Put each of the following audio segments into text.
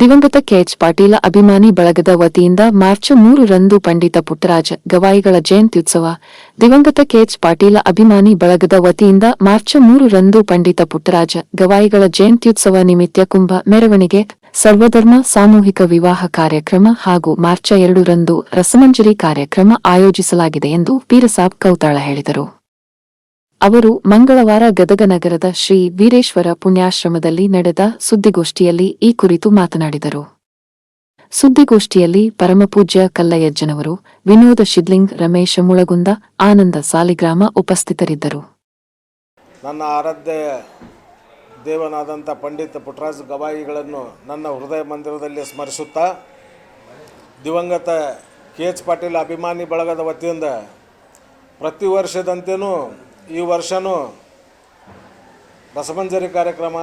ದಿವಂಗತ ಕೆಎಚ್ ಪಾಟೀಲ ಅಭಿಮಾನಿ ಬಳಗದ ವತಿಯಿಂದ ಮಾರ್ಚ್ ಮೂರರಂದು ಪಂಡಿತ ಪುಟ್ಟರಾಜ ಗವಾಯಿಗಳ ಜಯಂತ್ಯುತ್ಸವ. ದಿವಂಗತ ಕೆಎಚ್ ಪಾಟೀಲ ಅಭಿಮಾನಿ ಬಳಗದ ವತಿಯಿಂದ ಮಾರ್ಚ್ ಮೂರರಂದು ಪಂಡಿತ ಪುಟ್ಟರಾಜ ಗವಾಯಿಗಳ ಜಯಂತ್ಯುತ್ಸವ ನಿಮಿತ್ತ ಕುಂಭ ಮೆರವಣಿಗೆ, ಸರ್ವಧರ್ಮ ಸಾಮೂಹಿಕ ವಿವಾಹ ಕಾರ್ಯಕ್ರಮ ಹಾಗೂ ಮಾರ್ಚ್ ಎರಡರಂದು ರಸಮಂಜರಿ ಕಾರ್ಯಕ್ರಮ ಆಯೋಜಿಸಲಾಗಿದೆ ಎಂದು ಪೀರಸಾಬ್ ಕೌತಾಳ ಹೇಳಿದರು. ಅವರು ಮಂಗಳವಾರ ಗದಗ ನಗರದ ಶ್ರೀ ವೀರೇಶ್ವರ ಪುಣ್ಯಾಶ್ರಮದಲ್ಲಿ ನಡೆದ ಸುದ್ದಿಗೋಷ್ಠಿಯಲ್ಲಿ ಈ ಕುರಿತು ಮಾತನಾಡಿದರು. ಸುದ್ದಿಗೋಷ್ಠಿಯಲ್ಲಿ ಪರಮಪೂಜ್ಯ ಕಲ್ಲಯ್ಯಜ್ಜನವರು, ವಿನೋದ ಶಿದ್ಲಿಂಗ್ ರಮೇಶ ಮುಳಗುಂದ, ಆನಂದ ಸಾಲಿಗ್ರಾಮ ಉಪಸ್ಥಿತರಿದ್ದರು. ನನ್ನ ಆರಾಧ್ಯ ದೇವನಾದಂಥ ಪಂಡಿತ ಪುಟ್ಟರಾಜ ಗವಾಯಿಗಳನ್ನು ನನ್ನ ಹೃದಯ ಮಂದಿರದಲ್ಲಿ ಸ್ಮರಿಸುತ್ತಾ, ದಿವಂಗತ ಕೆ ಎಚ್ ಪಾಟೀಲ್ ಅಭಿಮಾನಿ ಬಳಗದ ವತಿಯಿಂದ ಪ್ರತಿ ವರ್ಷದಂತೆಯೂ ಈ ವರ್ಷವೂ ಬಸಮಂಜರಿ ಕಾರ್ಯಕ್ರಮ,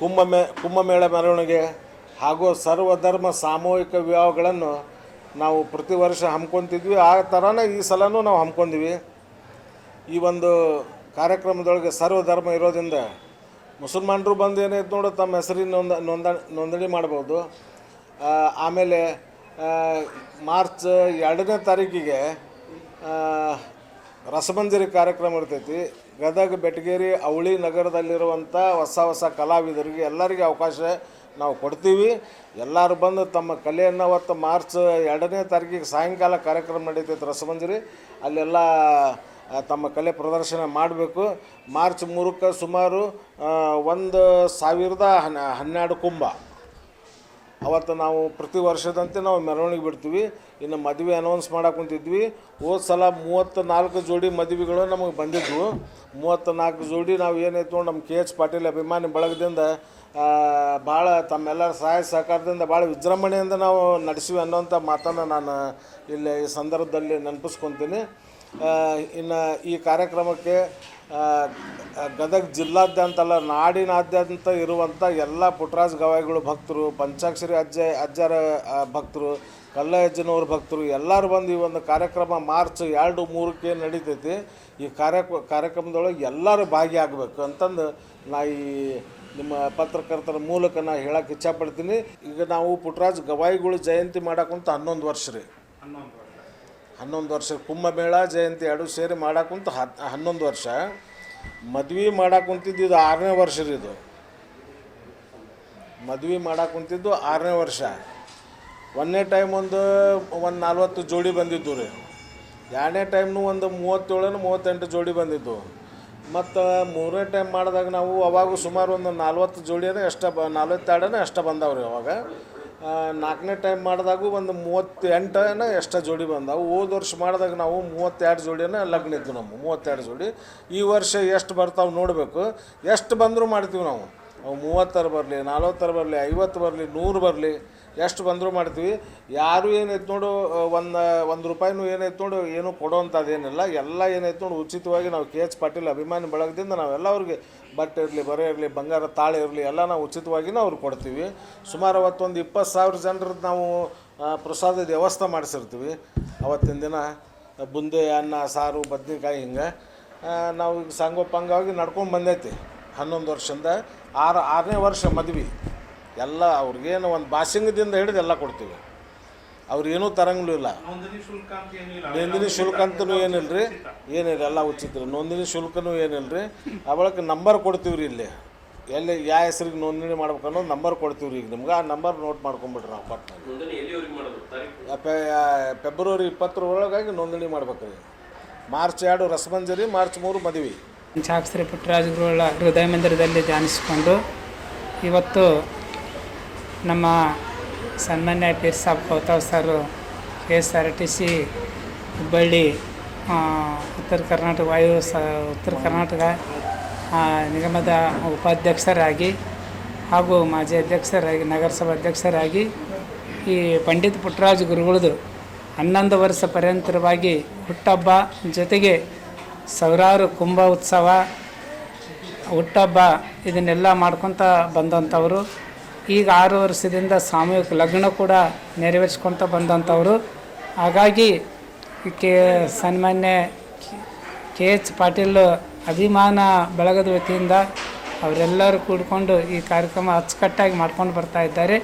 ಕುಂಭಮೇ, ಕುಂಭಮೇಳ ಮೆರವಣಿಗೆ ಹಾಗೂ ಸರ್ವಧರ್ಮ ಸಾಮೂಹಿಕ ವಿವಾಹಗಳನ್ನು ನಾವು ಪ್ರತಿ ವರ್ಷ ಹಮ್ಕೊತಿದ್ವಿ ಆ ಥರನೇ ಈ ಸಲನೂ ನಾವು ಹಮ್ಕೊಂಡಿವಿ ಈ ಒಂದು ಕಾರ್ಯಕ್ರಮದೊಳಗೆ ಸರ್ವಧರ್ಮ ಇರೋದ್ರಿಂದ ಮುಸಲ್ಮಾನರು ಬಂದು ಏನೈತೆ ನೋಡು, ತಮ್ಮ ಹೆಸರಿನ ನೋಂದ ನೋಂದ, ನೋಂದಣಿ ಮಾಡ್ಬೋದು. ಆಮೇಲೆ ಮಾರ್ಚ್ ಎರಡನೇ ತಾರೀಕಿಗೆ ರಸಮಂಜರಿ ಕಾರ್ಯಕ್ರಮ ಇರ್ತೈತಿ. ಗದಗ, ಬೆಟಗೇರಿ, ಅವಳಿ ನಗರದಲ್ಲಿರುವಂಥ ಹೊಸ ಹೊಸ ಕಲಾವಿದರಿಗೆ ಎಲ್ಲರಿಗೆ ಅವಕಾಶ ನಾವು ಕೊಡ್ತೀವಿ. ಎಲ್ಲರೂ ಬಂದು ತಮ್ಮ ಕಲೆಯನ್ನು ಅವತ್ತು ಮಾರ್ಚ್ ಎರಡನೇ ತಾರೀಕಿಗೆ ಸಾಯಂಕಾಲ ಕಾರ್ಯಕ್ರಮ ನಡೀತೈತೆ ರಸಮಂಜರಿ ಅಲ್ಲೆಲ್ಲ ತಮ್ಮ ಕಲೆ ಪ್ರದರ್ಶನ ಮಾಡಬೇಕು. ಮಾರ್ಚ್ ಮೂರಕ್ಕೆ ಸುಮಾರು ಒಂದು ಸಾವಿರದ ಹನ್ ಹನ್ನೆರಡು ಕುಂಭ. ಅವತ್ತು ನಾವು ಪ್ರತಿ ವರ್ಷದಂತೆ ನಾವು ಮೆರವಣಿಗೆ ಬಿಡ್ತೀವಿ. ಇನ್ನು ಮದುವೆ ಅನೌನ್ಸ್ ಮಾಡಕ್ಕೆ ಕುಂತಿದ್ವಿ. ಹೋದ ಸಲ ಮೂವತ್ತು ನಾಲ್ಕು ಜೋಡಿ ಮದುವೆಗಳು ನಮಗೆ ಬಂದಿದ್ವು. ಮೂವತ್ತು ನಾಲ್ಕು ಜೋಡಿ ನಾವು ಏನಾಯ್ತು ನಮ್ಮ ಕೆ ಎಚ್ ಪಾಟೀಲ್ ಅಭಿಮಾನಿ ಬಳಗದಿಂದ ಭಾಳ ತಮ್ಮೆಲ್ಲರ ಸಹಾಯ ಸಹಕಾರದಿಂದ ಭಾಳ ವಿಜೃಂಭಣೆಯಿಂದ ನಾವು ನಡೆಸಿವಿ ಅನ್ನೋಂಥ ಮಾತನ್ನು ನಾನು ಇಲ್ಲಿ ಈ ಸಂದರ್ಭದಲ್ಲಿ ನೆನಪಿಸ್ಕೊತೀನಿ. ಇನ್ನು ಈ ಕಾರ್ಯಕ್ರಮಕ್ಕೆ ಗದಗ ಜಿಲ್ಲಾದ್ಯಂತ ಅಲ್ಲ ನಾಡಿನಾದ್ಯಂತ ಇರುವಂಥ ಎಲ್ಲ ಪುಟ್ರಾಜ್ ಗವಾಯಿಗಳು ಭಕ್ತರು, ಪಂಚಾಕ್ಷರಿ ಅಜ್ಜ, ಅಜ್ಜರ ಭಕ್ತರು, ಕಲ್ಲಯ್ಯಜ್ಜನವ್ರ ಭಕ್ತರು ಎಲ್ಲರೂ ಬಂದು ಈ ಒಂದು ಕಾರ್ಯಕ್ರಮ ಮಾರ್ಚ್ ಎರಡು ಮೂರಕ್ಕೆ ನಡೀತೈತಿ. ಈ ಕಾರ್ಯ ಕಾರ್ಯಕ್ರಮದೊಳಗೆ ಎಲ್ಲರೂ ಭಾಗಿಯಾಗಬೇಕು ಅಂತಂದು ನಾ ಈ ನಿಮ್ಮ ಪತ್ರಕರ್ತರ ಮೂಲಕ ನಾ ಹೇಳಕ್ಕೆ ಇಚ್ಛಪಡ್ತೀನಿ. ಈಗ ನಾವು ಪುಟ್ರಾಜ್ ಗವಾಯಿಗಳು ಜಯಂತಿ ಮಾಡಕ್ಕಂತ ಹನ್ನೊಂದು ವರ್ಷ ರೀ. ಹನ್ನೊಂದು ವರ್ಷ. ಕುಂಭಮೇಳ ಜಯಂತಿ ಎರಡು ಸೇರಿ ಮಾಡಕ್ಕಂತ ಹನ್ನೊಂದು ವರ್ಷ. ಮದ್ವೆ ಮಾಡಕ್ಕಂತಿದ್ದು ಇದು ಆರನೇ ವರ್ಷ ರೀ ಇದು. ಮದ್ವೆ ಮಾಡಕ್ಕಂತಿದ್ದು ಆರನೇ ವರ್ಷ. ಒಂದನೇ ಟೈಮ್ ಒಂದು ಒಂದು ನಲ್ವತ್ತು ಜೋಡಿ ಬಂದಿದ್ದು ರೀ. ಎರಡನೇ ಟೈಮ್ನು ಒಂದು ಮೂವತ್ತೇಳು ಮೂವತ್ತೆಂಟು ಜೋಡಿ ಬಂದಿದ್ದು. ಮತ್ತು ಮೂರನೇ ಟೈಮ್ ಮಾಡಿದಾಗ ನಾವು ಅವಾಗ ಸುಮಾರು ಒಂದು ನಲ್ವತ್ತು ಜೋಡಿಯೇ ಎಷ್ಟ ಬ, ನಲ್ವತ್ತೆರಡನೇ ಅಷ್ಟ ರೀ ಅವಾಗ. ನಾಲ್ಕನೇ ಟೈಮ್ ಮಾಡಿದಾಗೂ ಒಂದು ಮೂವತ್ತೆಂಟನ ಎಷ್ಟ ಜೋಡಿ ಬಂದಾವು. ಹೋದ ವರ್ಷ ಮಾಡಿದಾಗ ನಾವು ಮೂವತ್ತೆರಡು ಜೋಡಿಯನ್ನು ಲಗ್ನ ಇದ್ದು ನಮ್ಮ, ಮೂವತ್ತೆರಡು ಜೋಡಿ. ಈ ವರ್ಷ ಎಷ್ಟು ಬರ್ತಾವೆ ನೋಡಬೇಕು. ಎಷ್ಟು ಬಂದರೂ ಮಾಡ್ತೀವಿ ನಾವು. ಅವು ಮೂವತ್ತರ ಬರಲಿ, ನಲ್ವತ್ತರ ಬರಲಿ, ಐವತ್ತು ಬರಲಿ, ನೂರು ಬರಲಿ. ಎಷ್ಟು ಬಂದರೂ ಮಾಡ್ತೀವಿ. ಯಾರು ಏನೈತೆ ನೋಡು ಒಂದು ಒಂದು ರೂಪಾಯಿನೂ ಏನೈತೆ ನೋಡು, ಏನು ಕೊಡೋವಂಥದ್ದು ಏನಿಲ್ಲ ಎಲ್ಲ ಏನೈತೆ ನೋಡು, ಉಚಿತವಾಗಿ ನಾವು ಕೆ ಎಚ್ ಪಾಟೀಲ್ ಅಭಿಮಾನಿ ಬಳಗದಿಂದ ನಾವೆಲ್ಲ ಅವ್ರಿಗೆ ಬಟ್ಟೆ ಇರಲಿ, ಬರೆ ಇರಲಿ, ಬಂಗಾರ ತಾಳೆ ಇರಲಿ, ಎಲ್ಲ ನಾವು ಉಚಿತವಾಗಿನೂ ಅವ್ರಿಗೆ ಕೊಡ್ತೀವಿ. ಸುಮಾರು ಅವತ್ತೊಂದು ಇಪ್ಪತ್ತು ಸಾವಿರ ಜನರದ್ದು ನಾವು ಪ್ರಸಾದದ ವ್ಯವಸ್ಥೆ ಮಾಡಿಸಿರ್ತೀವಿ. ಅವತ್ತಿನ ದಿನ ಬುಂದೆ, ಅನ್ನ, ಸಾರು, ಬದ್ನೆಕಾಯಿ ಹಿಂಗೆ ನಾವು ಸಂಗೋಪಂಗವಾಗಿ ನಡ್ಕೊಂಡು ಬಂದೈತಿ. ಹನ್ನೊಂದು ವರ್ಷದಿಂದ, ಆರು, ಆರನೇ ವರ್ಷ ಮದ್ವೆ. ಎಲ್ಲ ಅವ್ರಿಗೇನು ಒಂದು ಬಾಸಿಂಗದಿಂದ ಹಿಡಿದು ಎಲ್ಲ ಕೊಡ್ತೀವಿ. ಅವ್ರಿಗೇನೂ ತರಂಗಲೂ ಇಲ್ಲ. ನೋಂದಣಿ ಶುಲ್ಕ ಅಂತನೂ ಏನಿಲ್ಲ ರೀ ಏನಿಲ್ಲ ಎಲ್ಲ ಉಚಿತ ರೀ ನೋಂದಣಿ ಶುಲ್ಕನೂ ಏನಿಲ್ಲ ರೀ ಅವಳಕ್ಕೆ ನಂಬರ್ ಕೊಡ್ತೀವಿ ರೀ ಇಲ್ಲಿ. ಎಲ್ಲಿ ಯಾವ ಹೆಸ್ರಿಗೆ ನೋಂದಣಿ ಮಾಡ್ಬೇಕು ಅನ್ನೋದು ನಂಬರ್ ಕೊಡ್ತೀವಿ ರೀ ಈಗ ನಿಮ್ಗೆ. ಆ ನಂಬರ್ ನೋಟ್ ಮಾಡ್ಕೊಂಬಿಡ್ರಿ ನಾವು ಪಟ್ಟ ಫೆಬ್ರವರಿ ಇಪ್ಪತ್ತರ ಒಳಗಾಗಿ ನೋಂದಣಿ ಮಾಡ್ಬೇಕು ರೀ ಮಾರ್ಚ್ ಎರಡು ರಸಮಂಜರಿ ಮಾರ್ಚ್ ಮೂರು ಮದುವೆ. ಪಂಚಾಕ್ಷರಿ ಪುಟ್ಟರಾಜಗುರುಗಳ ಹೃದಯ ಮಂದಿರದಲ್ಲಿ ಧ್ಯಾನಿಸಿಕೊಂಡು ಇವತ್ತು ನಮ್ಮ ಸನ್ಮಾನ್ಯ Peer Saab Kouthav sir K S R T C Hubballi Uttara Karnataka, ವಾಯು ಸ, ಉತ್ತರ ಕರ್ನಾಟಕ ನಿಗಮದ ಉಪಾಧ್ಯಕ್ಷರಾಗಿ ಹಾಗೂ ಮಾಜಿ ಅಧ್ಯಕ್ಷರಾಗಿ, ನಗರಸಭಾ ಅಧ್ಯಕ್ಷರಾಗಿ ಈ ಪಂಡಿತ್ ಪುಟ್ಟರಾಜ ಗುರುಗಳದು ಹನ್ನೊಂದು ವರ್ಷ ಪರ್ಯಂತರವಾಗಿ ಹುಟ್ಟಬ್ಬ ಜೊತೆಗೆ ಸಾವಿರಾರು ಕುಂಭ ಉತ್ಸವ ಹುಟ್ಟಬ್ಬ ಇದನ್ನೆಲ್ಲ ಮಾಡ್ಕೊತ ಬಂದಂಥವರು. ಈಗ ಆರು ವರ್ಷದಿಂದ ಸಾಮೂಹಿಕ ಲಗ್ನ ಕೂಡ ನೆರವೇರಿಸ್ಕೊತ ಬಂದಂಥವರು. ಹಾಗಾಗಿ ಕೆ ಸನ್ಮಾನ್ಯ ಕೆ ಎಚ್ ಪಾಟೀಲ್ ಅಭಿಮಾನ ಬಳಗದ ವತಿಯಿಂದ ಅವರೆಲ್ಲರೂ ಕೂಡಿಕೊಂಡು ಈ ಕಾರ್ಯಕ್ರಮ ಅಚ್ಚುಕಟ್ಟಾಗಿ ಮಾಡ್ಕೊಂಡು ಬರ್ತಾ ಇದ್ದಾರೆ.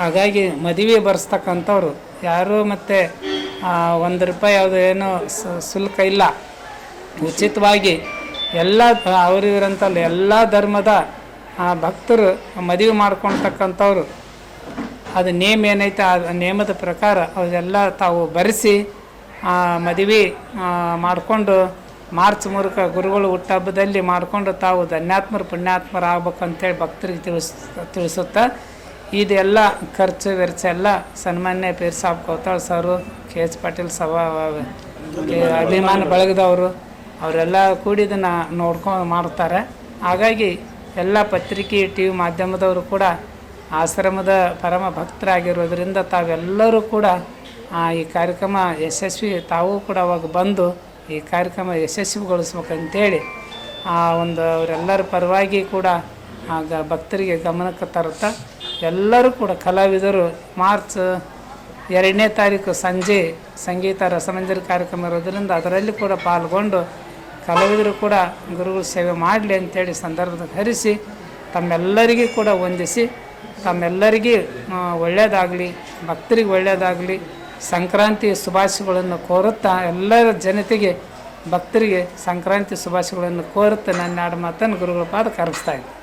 ಹಾಗಾಗಿ ಮದುವೆ ಬರೆಸ್ತಕ್ಕಂಥವ್ರು ಯಾರೂ ಮತ್ತು ಒಂದು ರೂಪಾಯಿ ಯಾವುದು ಏನು ಶುಲ್ಕ ಇಲ್ಲ. ಉಚಿತವಾಗಿ ಎಲ್ಲ, ಅವರು ಎಲ್ಲ ಧರ್ಮದ ಆ, ಭಕ್ತರು ಮದುವೆ ಮಾಡ್ಕೊಳ್ತಕ್ಕಂಥವ್ರು ಅದು ನೇಮ್ ಏನೈತೆ ಆ ನೇಮದ ಪ್ರಕಾರ ಅವೆಲ್ಲ ತಾವು ಬರೆಸಿ ಮದುವೆ ಮಾಡಿಕೊಂಡು ಮಾರ್ಚ್ ಮೂಲಕ ಗುರುಗಳು ಹುಟ್ಟಹಬ್ಬದಲ್ಲಿ ಮಾಡಿಕೊಂಡು ತಾವು ಧನ್ಯಾತ್ಮರು ಪುಣ್ಯಾತ್ಮರು ಆಗ್ಬೇಕಂತೇಳಿ ಭಕ್ತರಿಗೆ ತಿಳಿಸ್ ತಿಳಿಸುತ್ತಾ ಇದೆಲ್ಲ ಖರ್ಚು ವೆಚ್ಚ ಎಲ್ಲ ಸನ್ಮಾನ್ಯ Peer Saab Kotal sir K H Patil ಸಭಾ ಅಭಿಮಾನ ಬಳಗದವರು ಅವರೆಲ್ಲ ಕೂಡಿದನ್ನು ನೋಡ್ಕೊಂಡು ಮಾಡ್ತಾರೆ. ಹಾಗಾಗಿ ಎಲ್ಲ ಪತ್ರಿಕೆ ಟಿ ವಿ ಮಾಧ್ಯಮದವರು ಕೂಡ ಆಶ್ರಮದ ಪರಮ ಭಕ್ತರಾಗಿರೋದ್ರಿಂದ ತಾವೆಲ್ಲರೂ ಕೂಡ ಈ ಕಾರ್ಯಕ್ರಮ ಯಶಸ್ವಿ, ತಾವು ಕೂಡ ಅವಾಗ ಬಂದು ಈ ಕಾರ್ಯಕ್ರಮ ಯಶಸ್ವಿಗೊಳಿಸ್ಬೇಕಂತೇಳಿ ಆ ಒಂದು ಅವರೆಲ್ಲರ ಪರವಾಗಿ ಕೂಡ ಆಗ ಭಕ್ತರಿಗೆ ಗಮನಕ್ಕೆ ತರುತ್ತಾ ಎಲ್ಲರೂ ಕೂಡ ಕಲಾವಿದರು. ಮಾರ್ಚ್ ಎರಡನೇ ತಾರೀಕು ಸಂಜೆ ಸಂಗೀತ ರಸಮಂಜರಿ ಕಾರ್ಯಕ್ರಮ ಇರೋದರಿಂದ ಅದರಲ್ಲಿ ಕೂಡ ಪಾಲ್ಗೊಂಡು ಕಲಾವಿದರು ಕೂಡ ಗುರುಗಳು ಸೇವೆ ಮಾಡಲಿ ಅಂತೇಳಿ ಸಂದರ್ಭದಲ್ಲಿ ಹರಿಸಿ ತಮ್ಮೆಲ್ಲರಿಗೂ ಕೂಡ ವಂದಿಸಿ, ತಮ್ಮೆಲ್ಲರಿಗೂ ಒಳ್ಳೆಯದಾಗಲಿ ಭಕ್ತರಿಗೆ ಒಳ್ಳೆಯದಾಗಲಿ ಸಂಕ್ರಾಂತಿ ಶುಭಾಶಯಗಳನ್ನು ಕೋರುತ್ತಾ ಎಲ್ಲರ ಜನತೆಗೆ ಭಕ್ತರಿಗೆ ಸಂಕ್ರಾಂತಿ ಶುಭಾಶಯಗಳನ್ನು ಕೋರುತ್ತಾ ನನ್ನ ಆಡು ಮಾತನ್ನು ಗುರುಗಳ ಪಾದ ಕರೆಸ್ತಾ ಇದ್ದೀನಿ.